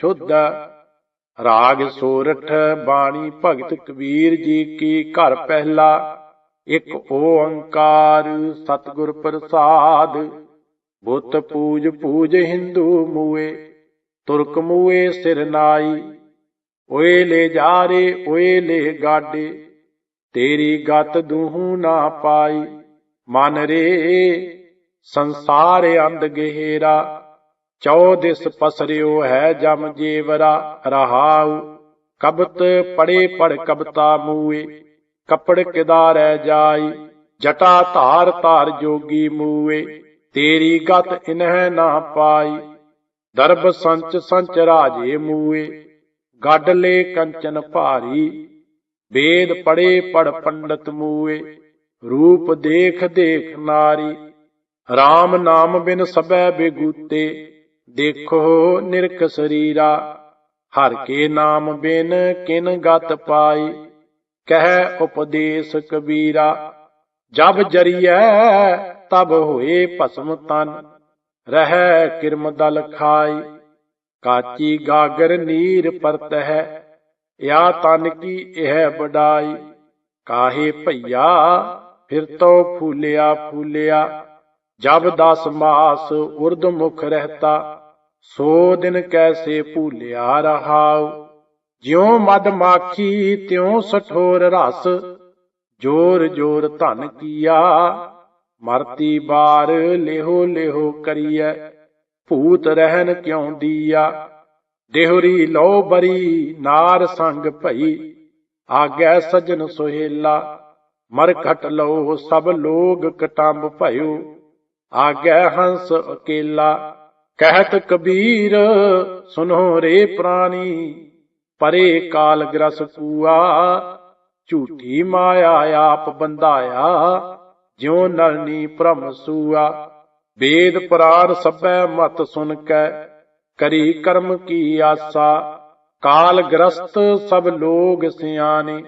ਸ਼ੁੱਧ ਰਾਗ ਸੋਰਠ ਬਾਣੀ ਭਗਤ ਕਬੀਰ ਜੀ ਕੀ ਘਰ ਪਹਿਲਾ, ਇੱਕ ਓੰਕਾਰ ਸਤਿਗੁਰ ਪ੍ਰਸਾਦ। ਬੁੱਤ ਪੂਜ ਪੂਜ ਹਿੰਦੂ ਮੂਏ, ਤੁਰਕ ਮੂਏ ਸਿਰ ਨਾਈ। ਓਏ ਲੈ ਜਾਰੇ ਓਏ ਲੈ ਗਾਡੇ, ਤੇਰੀ ਗਤ ਦੂਹੂ ਨਾ ਪਾਈ। ਮਨ ਰੇ, ਸੰਸਾਰ ਅੰਧ ਗਹਿਰਾ। ਚੌ ਦਿਸ ਪਸਰਿਓ ਹੈ ਜਮ ਜੀਵਰਾ ਰਹਾਉ, ਕਬਤ ਪੜੇ ਪੜ ਕਬਤਾ ਮੂਏ, ਕੱਪੜ ਕਿਦਾਰੈ ਜਾਈ, ਜਟਾ ਧਾਰ ਧਾਰ ਜੋਗੀ ਮੂਏ, ਤੇਰੀ ਗਤ ਇਨਹਿ ਨਾ ਪਾਈ, ਦਰਬ ਸੰਚ ਸੰਚ ਰਾਜੇ ਮੂਏ, ਗੱਡ ਲੈ ਕੰਚਨ ਭਾਰੀ, ਵੇਦ ਪੜੇ ਪੜ ਪੰਡਤ ਮੂਏ, ਰੂਪ ਦੇਖ ਦੇਖ ਨਾਰੀ RAM ਨਾਮ ਬਿਨ ਸਭੈ ਬੇਗੂਤੇ ਦੇਖੋ ਨਿਰਖ ਸਰੀਰਾ, ਹਰ ਕੇ ਨਾਮ ਬਿਨ ਕਿਨ ਗਤ ਪਾਈ। ਕਹਿ ਉਪਦੇਸ਼ ਕਬੀਰਾ, ਜਬ ਜਰੀਐ ਤਬ ਹੋਏ ਭਸਮ ਤਨ। ਰਹਿ ਕਿਰਮ ਦਲ ਖਾਈ, ਕਾਚੀ ਗਾਗਰ ਨੀਰ ਪਰਤ ਹੈ ਯਾ ਤਨ ਕੀ ਇਹ ਬਡਾਈ ਕਾਹੇ ਭਈਆ, ਫਿਰ ਤੋ ਫੂਲਿਆ ਫੂਲਿਆ, ਜਬ ਦਸ ਮਾਸ ਉਰਦ ਮੁਖ ਰਹਤਾ। ਸੋ ਦਿਨ ਕੈਸੇ ਭੂਲਿਆ ਰਹਾਉ? ਜਿਉ ਮਦ ਮਾਖੀ, ਤਿਉ ਸਠੋਰ ਰਸ। ਜੋਰ ਜੋਰ ਧਨ ਕੀਆ। ਮਰਤੀ ਬਾਰ ਲਿਹੋ ਲਿਹੋ ਕਰੀਐ। ਭੂਤ ਰਹਿਨ ਕਿਉ ਦੀਆ? ਦੇਹੁਰੀ ਲੋ ਬਰੀ, ਨਾਰ ਸੰਗ ਭਈ। ਆਗੈ ਸਜਣ ਸੁਹੇਲਾ। ਮਰ ਘਟ ਲੋ ਸਭ ਲੋਗ ਕਟੰਬ ਭਇਓ। ਆਗੈ ਹੰਸ ਅਕੇਲਾ। ਕਹਿਤ ਕਬੀਰ, ਸੁਨੋ ਰੇ ਪ੍ਰਾਨੀ, ਪਰੇ ਕਾਲ ਗ੍ਰਸ ਕੂਆ ਝੂਠੀ ਮਾਇਆ ਆਪ ਬੰਧਾਇਆ, ਜਿਉ ਨਰਨੀ ਭ੍ਰਮ ਸੂਆ। ਵੇਦ ਪੁਰਾਨ ਸਭੈ ਮਤ ਸੁਨ ਕੈ, ਕਰੀ ਕਰਮ ਕੀ ਆਸਾ। ਕਾਲ ਗ੍ਰਸਤ ਸਭ ਲੋਗ ਸਿਆਣੇ,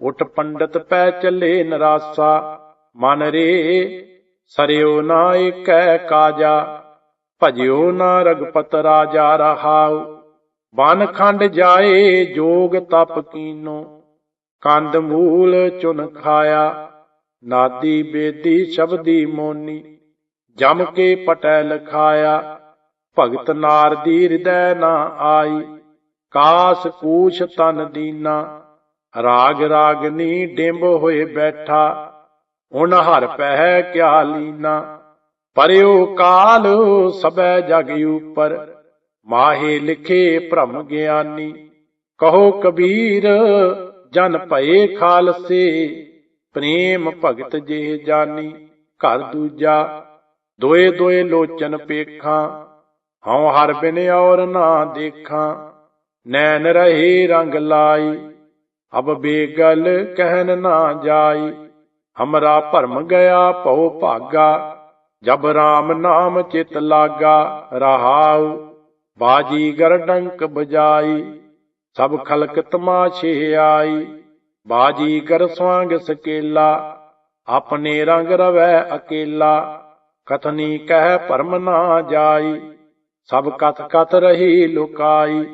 ਉਠ ਪੰਡਤ ਪੈ ਚੱਲੇ ਨਰਾਸਾ। ਮਨ ਰੇ, ਸਰਿਓ ਨਾ ਏਕੈ ਕਾਜਾ। ਭਜਿਓ ਨਾ ਰਗਪਤ ਰਾਜਾ ਰਹਾਉ। ਬਨ ਖੰਡ ਜਾਏ, ਜੋਗ ਤਪ ਕੀਨੋ। ਕੰਦ ਮੂਲ ਚੁਨ ਖਾਇਆ, ਨਾਦੀ ਬੇਦੀ ਸ਼ਬਦੀ ਮੋਨੀ। ਜਮ ਕੇ ਪਟੈ ਲਖਾਇਆ, ਭਗਤ ਨਾਰ ਦੀ ਹਿਰਦੈ ਨਾ ਆਈ। ਕਾਸ ਕੂਸ਼ ਤਨ ਦੀਨਾ, ਰਾਗ ਰਾਗਨੀ ਡਿੰਬ ਹੋਏ ਬੈਠਾ। ਉਨ ਹਰ ਪਹਿ ਕਿਆ ਲੀਨਾ। ਪਰਿਓ ਕਾਲ ਸਬੈ ਜਗ ਉਪਰ, ਮਾਹੇ ਲਿਖੇ ਭ੍ਰਮ ਗਿਆਨੀ। ਕਹੋ ਕਬੀਰ, ਜਨ ਭਏ ਖਾਲਸੇ, ਪ੍ਰੇਮ ਭਗਤ ਜੇ ਜਾਨੀ। ਘਰ ਦੂਜਾ, ਦੋਏ ਦੋਏ ਲੋਚਨ ਪੇਖਾਂ, ਹਉ ਹਰ ਬਿਨ ਔਰ ਨਾ ਦੇਖਾਂ। ਨੈਣ ਰਹੇ ਰੰਗ ਲਾਈ, ਅਬ ਬੇਗਲ ਕਹਿਨ ਨਾ ਜਾਈ। ਹਮਰਾ ਭਰਮ ਗਿਆ ਭਉ ਭਾਗਾ ਜਬ ਰਾਮ ਨਾਮ ਚਿਤ ਲਾਗਾ, ਰਹਾਉ, ਬਾਜੀ ਗਰ ਡੰਕ ਬਜਾਈ, ਸਭ ਖਲਕ ਤਮਾਸ਼ੇ ਆਈ, ਬਾਜੀ ਕਰ ਸਵਾਂਗ ਸਕੇਲਾ, ਆਪਣੇ ਰੰਗ ਰਵੈ ਅਕੇਲਾ, ਕਥਨੀ ਕਹਿ ਭਰਮ ਨਾ ਜਾਈ, ਸਭ ਕਥ ਕਥ ਰਹੀ ਲੁਕਾਈ,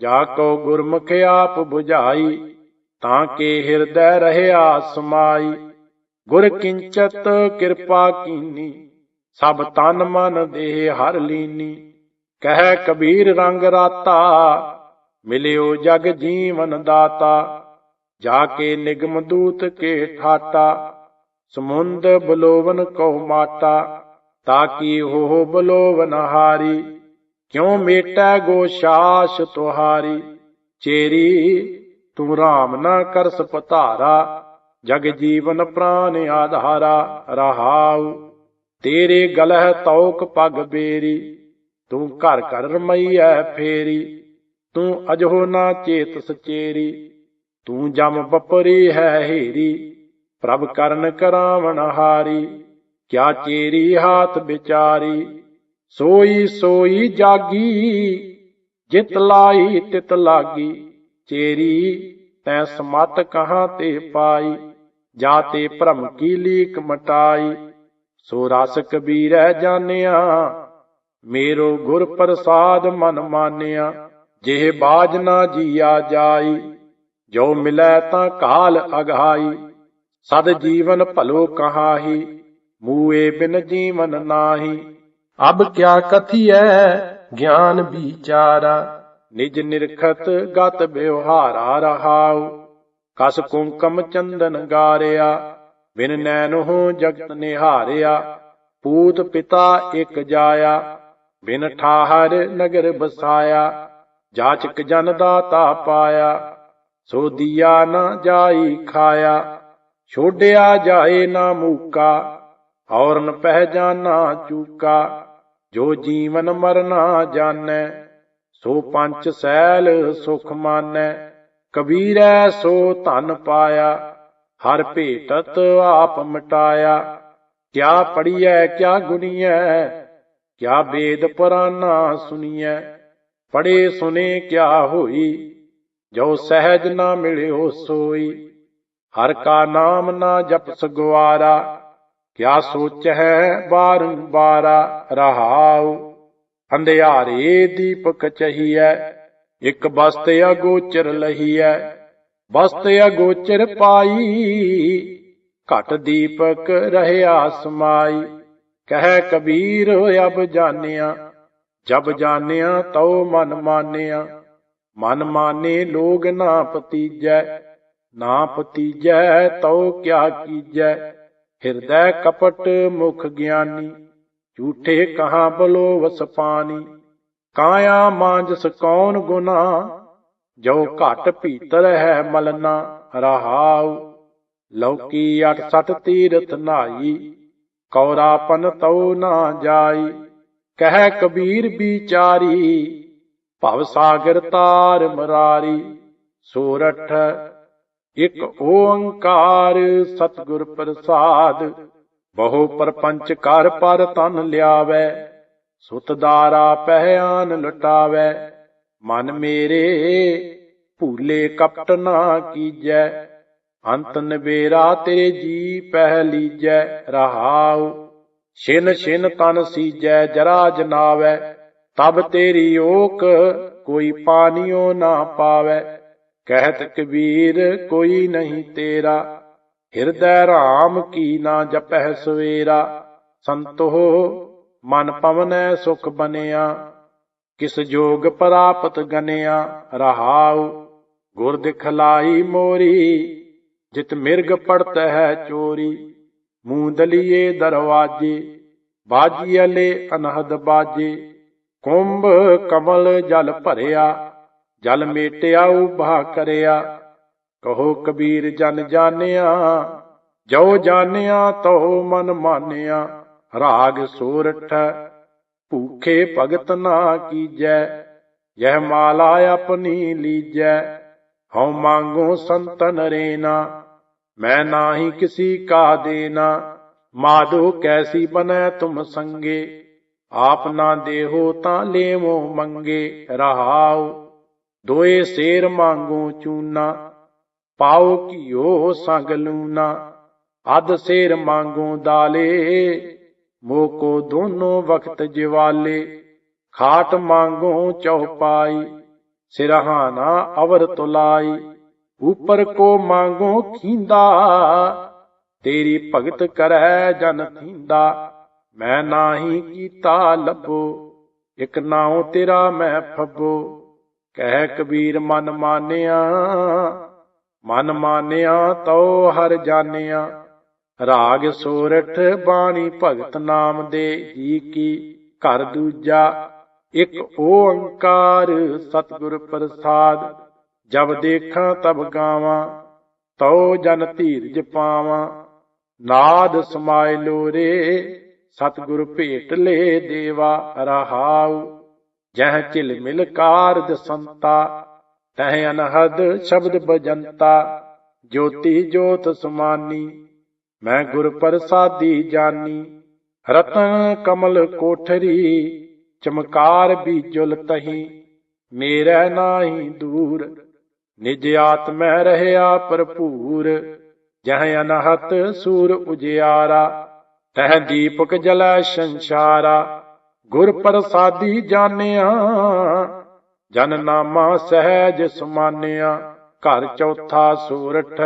ਜਾ ਕੋ ਗੁਰਮੁਖ ਆਪ 부ਝਾਈ ਤਾਂ ਕੇ ਹਿਰਦੈ ਰਹਿਆ ਸਮਾਈ ਗੁਰ ਕਿੰਚਤ ਕਿਰਪਾ ਕੀਨੀ। ਸਭ ਤਨ ਮਨ ਦੇਹ ਹਰ ਲੀਨੀ, ਕਹਿ ਕਬੀਰ ਰੰਗ ਰਾਤਾ, ਮਿਲਿਓ ਜਗ ਜੀਵਨ ਦਾਤਾ, ਜਾ ਕੇ ਨਿਗਮ ਦੂਤ ਕੇ ਠਾਟਾ ਸਮੁੰਦ ਬਲੋਵਨ ਕਉ ਮਾਟਾ ਤਾਕੀ ਹੋ ਬਲੋਵਨ ਹਾਰੀ, ਕਿਉ ਮੇਟੈ ਗੋਸ਼ਾਸ ਤੁਹਾਰੀ, ਚੇਰੀ ਤੂੰ ਰਾਮ ਨਾ ਕਰਸ ਪਤਾਰਾ ਜਗ ਜੀਵਨ ਪ੍ਰਾਨ ਆਧਾਰਾ, ਰਹਾਉ ਤੇਰੇ ਗਲਹ ਤੌਕ ਪਗ ਬੇਰੀ, ਤੂੰ ਘਰ ਘਰ ਰਮਈਐ ਫੇਰੀ, ਤੂੰ ਅਜਹੋ ਨਾ ਚੇਤ ਸਚੇਰੀ, ਤੂੰ ਜਮ ਬਪਰੀ ਹੈ ਹੀਰੀ, ਪ੍ਰਭ ਕਰਨ ਕਰਾਵਣ ਹਾਰੀ, ਕਿਆ ਚੇਰੀ ਹਾਥ ਵਿਚਾਰੀ, ਸੋਈ ਸੋਈ ਜਾਗੀ, ਜਿਤ ਲਾਈ ਤਿਤ ਲਾਗੀ, ਚੇਰੀ ਤੈ ਸਮਤ ਕਹਾਂ ਤੇ ਪਾਈ, ਜਾ ਤੇ ਭ੍ਰਮ ਕੀ ਲੀਕ ਮਟਾਈ ਸੋ ਰਸ ਕਬੀਰੈ ਜਾਣਿਆ ਮੇਰੋ ਗੁਰ ਪ੍ਰਸਾਦ ਮਨ ਮਾਨਿਆ ਜਿਹੇ ਬਾਜ ਨਾ ਜੀਆ ਜਾਈ ਜੋ ਮਿਲੈ ਤਾਂ ਕਾਲ ਅਗਾਈ ਸਦ ਜੀਵਨ ਭਲੋ ਕਹਾਹੀ ਮੂਏ ਬਿਨ ਜੀਵਨ ਨਾਹੀ। ਅਬ ਕਿਆ ਕਥੀਐ ਗਿਆਨ ਵਿਚਾਰਾ? ਨਿਜ ਨਿਰਖਤ ਗਤ ਬਿਵਹਾਰਾ ਰਹਾਉ ਕਸ ਕੁੰਕਮ ਚੰਦਨ ਗਾਰਿਆ ਬਿਨ ਨੈਨੋ ਜਗਤ ਨਿਹਾਰਿਆ, ਪੂਤ ਪਿਤਾ ਇਕ ਜਾਇਆ, ਬਿਨ ਠਾਹਰ ਨਗਰ ਬਸਾਇਆ ਜਾਚਕ ਜਨ ਦਾਤਾ ਪਾਇਆ, ਸੋ ਦੀਆ ਨਾ ਜਾਈ ਖਾਇਆ, ਛੋਡਿਆ ਜਾਏ ਨਾ ਮੂਕਾ, ਔਰਨ ਪਹਿਜਾਨਾ ਚੂਕਾ, ਜੋ ਜੀਵਨ ਮਰਨਾ ਜਾਣੈ, ਸੋ ਪੰਚ ਸੈਲ ਸੁਖ ਮਾਨੈ, ਕਬੀਰੈ ਸੋ ਧਨ ਪਾਇਆ ਹਰ ਭੇਟਤ ਆਪ ਮਟਾਇਆ। ਕਿਆ ਪੜੀਐ ਕਿਆ ਗੁਣੀਐ, ਕਿਆ ਵੇਦ ਪੁਰਾਨਾ ਸੁਣੀਐ। ਪੜੇ ਸੁਨੇ ਕਿਆ ਹੋਈ, ਜੋ ਸਹਿਜ ਨਾ ਮਿਲਿਓ ਸੋਈ। ਹਰ ਕਾ ਨਾਮ ਨਾ ਜਪਸ ਗਵਾਰਾ ਕਿਆ ਸੋਚ ਹੈ ਬਾਰੰਬਾਰਾ ਰਹਾਉ। ਅੰਧਿਆਰੇ ਦੀਪਕ ਚਹੀਐ, ਇਕ ਬਸਤ ਅਗੋਚਰ ਲਹੀਐ। ਬਸਤ ਅਗੋਚਰ ਪਾਈ। ਘਟ ਦੀਪਕ ਰਹਿਆ ਸਮਾਈ ਕਹਿ ਕਬੀਰ ਅਬ ਜਾਣਿਆ, ਜਬ ਜਾਣਿਆ ਤਉ ਮਨ ਮਾਨਿਆ। ਮਨ ਮਾਨੇ ਲੋਗ ਨਾ ਪਤੀਜੈ ਨਾ ਪਤੀਜੈ ਤਉ ਕਿਆ ਕੀਜੈ। ਹਿਰਦੈ ਕਪਟ ਮੁਖ ਗਿਆਨੀ, ਝੂਠੇ ਕਹਾਂ ਬਲੋ ਵਸ ਪਾਨੀ ਕਾਇਆ ਮਾਂਜਸ ਕੌਣ ਗੁਨਾ ਜੋ ਘਟ ਭੀਤਰ ਹੈ ਮਲਨਾ, ਰਹਾਉ, ਲੌਕੀ 68 ਤੀਰਥ ਨਾਈ, ਕੌਰਾਪਨ ਤਉ ਨਾ ਜਾਈ, ਕਹਿ ਕਬੀਰ ਵਿਚਾਰੀ ਭਵ ਸਾਗਰ ਤਾਰ ਮਰਾਰੀ, ਸੋਰਠ ਇਕ ਓੰਕਾਰ ਸਤਿਗੁਰ ਪ੍ਰਸਾਦ, ਬਹੁ ਪਰਪੰਚ ਕਰ ਪਰ ਤਨ ਲਿਆਵੈ, ਸੁਤਦਾਰਾ ਪਹਿਆਨ ਲਟਾਵੈ ਮਨ ਮੇਰੇ ਭੂਲੇ ਕਪਟ ਨਾ ਕੀਜੈ, ਅੰਤ ਨਵੇਰਾ ਤੇਰੇ ਜੀ ਪਹਿ ਲੀਜੈ ਰਹਾਉ, ਛਿਨ ਛਿਨ ਤਨ ਸੀਜੈ, ਜਰਾ ਜਨਾਵੈ, ਤਬ ਤੇਰੀ ਓਕ ਕੋਈ ਪਾਣੀਓ ਨਾ ਪਾਵੈ, ਕਹਿਤ ਕਬੀਰ ਕੋਈ ਨਹੀਂ ਤੇਰਾ, ਹਿਰਦੈ ਰਾਮ ਕੀ ਨਾ ਜਪਹਿ ਸਵੇਰਾ ਸੰਤੋ ਮਨ ਪਵਨੈ ਸੁਖ ਬਨਿਆ ਕਿਸ ਜੋਗ ਪ੍ਰਾਪਤ ਗਨਿਆ ਰਹਾਉ, ਗੁਰ ਦਿਖਲਾਈ ਮੋਰੀ, ਜਿਤ ਮਿਰਗ ਪੜਤ ਹੈ ਚੋਰੀ ਮੂੰਦਲੀਏ ਦਰਵਾਜੇ ਬਾਜੀ ਅਲੇ ਅਨਹਦ ਬਾਜੇ, ਕੁੰਭ ਕਮਲ ਜਲ ਭਰਿਆ, ਜਲ ਮੇਟਿਆ ਉਭਾ ਕਰਿਆ, ਕਹੋ ਕਬੀਰ ਜਨ ਜਾਣਿਆ ਜੋ ਜਾਣਿਆ ਤੋ ਮਨ ਮਾਨਿਆ, ਰਾਗ ਸੋਰਠ ਭੂਖੇ ਭਗਤ ਨਾ ਕੀਜੈ, ਯਹ ਮਾਲਾ ਆਪਣੀ ਲੀਜੈ। ਹਉ ਮੰਗੋ ਸੰਤਨ ਰੇਨਾ, ਮੈਂ ਨਾਹੀ ਕਿਸੀ ਕਾ ਦੇਨਾ। ਮਾਧੋ ਕੈਸੀ ਬਨੈ ਤੁਮ ਸੰਗੇ, ਆਪ ਨਾ ਦੇਹੋ ਤਾਂ ਲੇਵੋ ਮੰਗੇ। ਰਹਾਉ, ਦੋਏ ਸੇਰ ਮੰਗੋ ਚੂਨਾ, ਪਾਓ ਕੀਓ ਸੰਗ ਲੂਨਾ। ਅਧ ਸੇਰ ਮੰਗੋ ਦਾਲੇ ਮੋਕੋ ਦੋਨੋਂ ਵਕਤ ਜਿਵਾਲੇ ਖਾਟ ਮੰਗੋ ਚਉਪਾਈ ਸਿਰਹਾਨਾ ਅਵਰ ਤੁਲਾਈ, ਉਪਰ ਕੋ ਮੰਗੋ ਖੀਂਦਾ ਤੇਰੀ ਭਗਤ ਕਰੈ ਜਨ ਥੀਂਦਾ, ਮੈਂ ਨਾਹੀ ਕੀਤਾ ਲੱਭੋ, ਇਕ ਨਾਉ ਤੇਰਾ ਮੈਂ ਫੱਬੋ, ਕਹਿ ਕਬੀਰ ਮਨ ਮਾਨਿਆ ਮਨ ਮਾਨਿਆ ਤਉ ਹਰ ਜਾਣਿਆ। ਰਾਗ ਸੋਰਠ ਬਾਣੀ ਭਗਤ ਨਾਮ ਦੇ ਜੀ ਕੀ, ਘਰ ਦੂਜਾ, ਇੱਕ ਓੰਕਾਰ ਸਤਿਗੁਰ ਪ੍ਰਸਾਦ, ਜਬ ਦੇਖਾਂ ਤਬ ਗਾਵਾਂ, ਤਉ ਜਨ ਧੀਰਜ ਪਾਵਾਂ। ਨਾਦ ਸਮਾਇ ਲੋਰੇ ਸਤਿਗੁਰ ਭੇਟ ਲੈ ਦੇਵਾ ਰਹਾਉ। ਜਹ ਝਿਲ ਮਿਲ ਕਾਰਜ ਸੰਤਾ, ਤਹ ਅਨਹਦ ਸ਼ਬਦ ਬਜੰਤਾ। ਜੋਤੀ ਜੋਤ ਸਮਾਨੀ ਮੈਂ ਗੁਰ ਪ੍ਰਸਾਦੀ ਜਾਨੀ, ਰਤਨ ਕਮਲ ਕੋਠਰੀ, ਚਮਕਾਰ ਬੀਜੁਲ ਤਹੀ, ਮੇਰਾ ਨਾਹੀ ਦੂਰ, ਨਿਜ ਆਤਮੈ ਰਹਿਆ ਭਰਪੂਰ, ਜਹ ਅਨਹਤ ਸੂਰ ਉਜਿਆਰਾ, ਤਹ ਦੀਪਕ ਜਲੈ ਸੰਸਾਰਾ, ਗੁਰ ਪ੍ਰਸਾਦੀ ਜਾਣਿਆ ਜਨ ਨਾਮਾ ਸਹਿਜ ਸਮਾਨਿਆ, ਘਰ ਚੌਥਾ ਸੂਰਠ